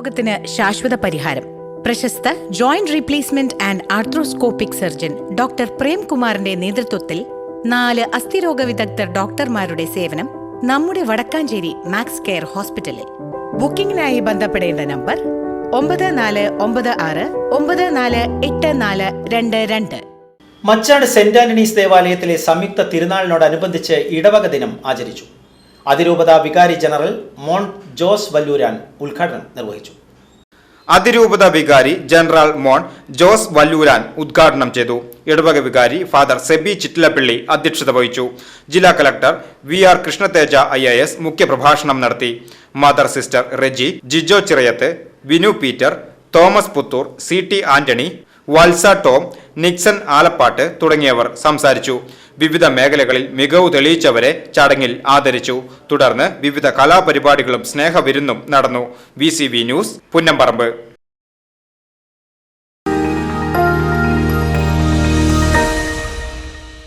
രോഗത്തിന് ശാശ്വത പരിഹാരം. പ്രശസ്ത joint replacement and arthroscopic surgeon doctor പ്രേംകുമാറിന്റെ നേതൃത്വത്തിൽ നാല് അസ്ഥിരോഗ വിദഗ്ധർ ഡോക്ടർമാരുടെ സേവനം നമ്മുടെ വടക്കാഞ്ചേരി മാക്സ് കെയർ ഹോസ്പിറ്റലിൽ. ബുക്കിംഗിനായി ബന്ധപ്പെടേണ്ട നമ്പർ ഒമ്പത് നാല് ഒമ്പത് ആറ് ഒമ്പത് നാല് എട്ട് നാല് രണ്ട് രണ്ട്. മച്ചാട് സെന്റ് ആന്റണീസ് ദേവാലയത്തിലെ സംയുക്ത തിരുനാളിനോടനുബന്ധിച്ച് ഇടവക ദിനം ആചരിച്ചു. അതിരൂപത വികാരി ജനറൽ മോൺ ജോസ് വല്ലൂരാൻ ഉദ്ഘാടനം നിർവഹിച്ചു. അതിരൂപത വികാരി ജനറൽ മോൺ ജോസ് വല്ലൂരാൻ ഉദ്ഘാടനം ചെയ്തു. ഇടവക വികാരി ഫാദർ സെബി ചിറ്റിലപ്പള്ളി അധ്യക്ഷത വഹിച്ചു. ജില്ലാ collector V R Krishna Teja I A S മുഖ്യപ്രഭാഷണം നടത്തി. Mother sister Reji Jijo Chirayath Vinu Peter Thomas Puthur C T Antony Valsa Tom Nixon Alappat തുടങ്ങിയവർ സംസാരിച്ചു. വിവിധ മേഖലകളിൽ മികവ് തെളിയിച്ചവരെ ചടങ്ങിൽ ആദരിച്ചു. തുടർന്ന് വിവിധ കലാപരിപാടികളും സ്നേഹവിരുന്നും നടന്നു. V news Punnamparamb.